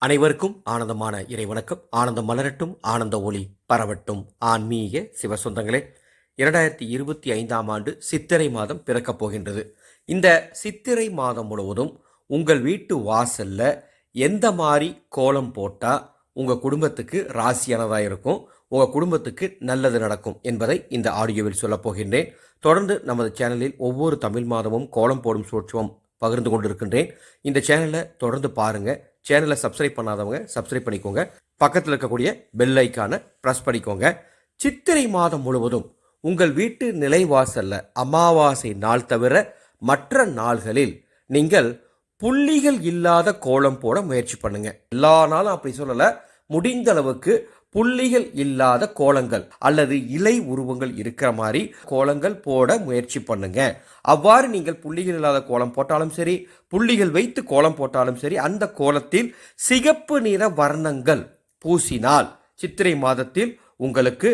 அனைவருக்கும் ஆனந்தமான இறை வணக்கம் ஆனந்தம் மலரட்டும் ஆனந்த ஒளி பரவட்டும். ஆன்மீக சிவசொந்தங்களே இரண்டாயிரத்தி இருபத்தி ஐந்தாம் ஆண்டு சித்திரை மாதம் பிறக்கப் போகின்றது. இந்த சித்திரை மாதம் முழுவதும் உங்கள் வீட்டு வாசல்ல எந்த மாதிரி கோலம் போட்டால் உங்கள் குடும்பத்துக்கு ராசியானதாக இருக்கும் உங்கள் குடும்பத்துக்கு நல்லது நடக்கும் என்பதை இந்த ஆடியோவில் சொல்லப் போகின்றேன். தொடர்ந்து நமது சேனலில் ஒவ்வொரு தமிழ் மாதமும் கோலம் போடும் சூட்சமம் பகிர்ந்து கொண்டிருக்கின்றேன். இந்த சேனலை தொடர்ந்து பாருங்கள் சேனலை சப்ஸ்கிரைப் பண்ணாதவங்க சப்ஸ்கிரைப் பண்ணிக்கோங்க. பக்கத்தில் இருக்கக்கூடிய பெல் ஐக்கானை ப்ரெஸ் பண்ணிக்கோங்க. சித்திரை மாதம் முழுவதும் உங்கள் வீட்டு நிலைவாசல்ல அமாவாசை நாள் தவிர மற்ற நாள்களில் நீங்கள் புள்ளிகள் இல்லாத கோலம் போட முயற்சி பண்ணுங்க. எல்லா நாளும் அப்படி சொல்லலை. முடிந்த அளவுக்கு புள்ளிகள் இல்லாத கோலங்கள் அல்லது இலை உருவங்கள் இருக்கிற மாதிரி கோலங்கள் போட முயற்சி பண்ணுங்க. அவ்வாறு நீங்கள் புள்ளிகள் இல்லாத கோலம் போட்டாலும் சரி புள்ளிகள் வைத்து கோலம் போட்டாலும் சரி அந்த கோலத்தில் சிகப்பு நிற வர்ணங்கள் பூசினால் சித்திரை மாதத்தில் உங்களுக்கு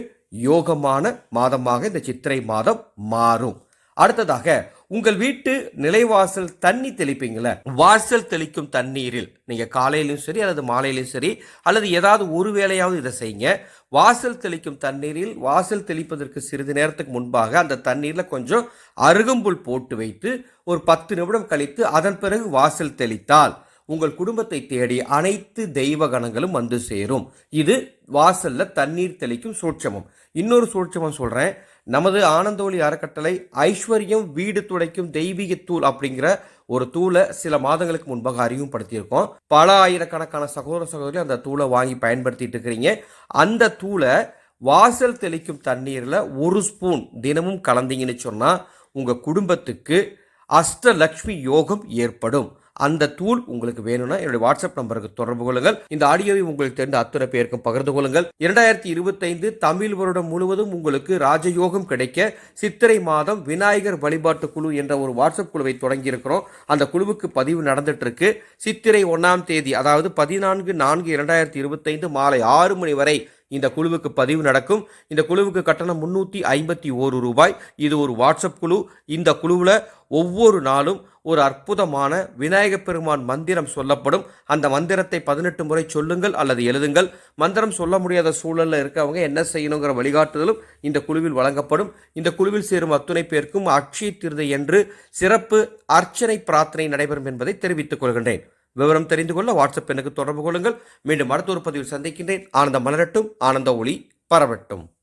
யோகமான மாதமாக இந்த சித்திரை மாதம் மாறும். அடுத்ததாக உங்கள் வீட்டு நிலைவாசல் தண்ணி தெளிப்பீங்கள? வாசல் தெளிக்கும் தண்ணீரில். நீங்கள் காலையிலும் சரி அல்லது மாலையிலும் சரி அல்லது ஏதாவது ஒரு வேளையாவது இதை செய்யுங்க. வாசல் தெளிக்கும் தண்ணீரில் வாசல் தெளிப்பதற்கு சிறிது நேரத்துக்கு முன்பாக அந்த தண்ணீரில் கொஞ்சம் அருகம்புல் போட்டு வைத்து ஒரு பத்து நிமிடம் கழித்து அதன் பிறகு வாசல் தெளித்தால் உங்கள் குடும்பத்தை தேடி அனைத்து தெய்வ கணங்களும் வந்து சேரும். இது வாசல்ல தண்ணீர் தெளிக்கும் சூட்சமம். இன்னொரு சூட்சமம் சொல்றேன். நமது ஆனந்தோலி அறக்கட்டளை ஐஸ்வர்யம் வீடு துடைக்கும் தெய்வீக தூள் அப்படிங்கிற ஒரு தூளை சில மாதங்களுக்கு முன்பாக அறிமுகப்படுத்தியிருக்கோம். பல ஆயிரக்கணக்கான சகோதர சகோதரி அந்த தூளை வாங்கி பயன்படுத்திட்டு இருக்கிறீங்க. அந்த தூளை வாசல் தெளிக்கும் தண்ணீரில் ஒரு ஸ்பூன் தினமும் கலந்தீங்கன்னு சொன்னால் உங்கள் குடும்பத்துக்கு அஷ்டலக்ஷ்மி யோகம் ஏற்படும். அந்த தூள் உங்களுக்கு வேணும்னா என்னுடைய வாட்ஸ்அப் நம்பருக்கு தொடர்பு கொள்ளுங்கள். இந்த ஆடியோவை உங்களுக்கு தெரிந்த அத்துறை பேருக்கும் பகிர்ந்து கொள்ளுங்கள். இரண்டாயிரத்தி இருபத்தைந்து தமிழ் வருடம் முழுவதும் உங்களுக்கு ராஜயோகம் கிடைக்க சித்திரை மாதம் விநாயகர் வழிபாட்டு குழு என்ற ஒரு வாட்ஸ்அப் குழுவை தொடங்கியிருக்கிறோம். அந்த குழுவுக்கு பதிவு நடந்துட்டு இருக்கு சித்திரை ஒன்றாம் தேதி அதாவது பதினான்கு நான்கு இரண்டாயிரத்தி இருபத்தைந்து மாலை ஆறு மணி வரை இந்த குழுவுக்கு பதிவு நடக்கும். இந்த குழுவுக்கு கட்டணம் முன்னூற்றி ஐம்பத்தி ஓரு ரூபாய். இது ஒரு வாட்ஸ்அப் குழு. இந்த குழுவில் ஒவ்வொரு நாளும் ஒரு அற்புதமான விநாயகப் பெருமான் மந்திரம் சொல்லப்படும். அந்த மந்திரத்தை பதினெட்டு முறை சொல்லுங்கள் அல்லது எழுதுங்கள். மந்திரம் சொல்ல முடியாத சூழலில் இருக்கவங்க என்ன செய்யணுங்கிற வழிகாட்டுதலும் இந்த குழுவில் வழங்கப்படும். இந்த குழுவில் சேரும் அத்துணை பேருக்கும் அக்ஷய திருதை என்று சிறப்பு அர்ச்சனை பிரார்த்தனை நடைபெறும் என்பதை தெரிவித்துக் கொள்கின்றேன். விவரம் தெரிந்து கொள்ள வாட்ஸ்அப் எனக்கு தொடர்பு கொள்ளுங்கள். மீண்டும் அடுத்த ஒரு பதிவில் சந்திக்கின்றேன். ஆனந்த மலரட்டும் ஆனந்த ஒளி பரவட்டும்.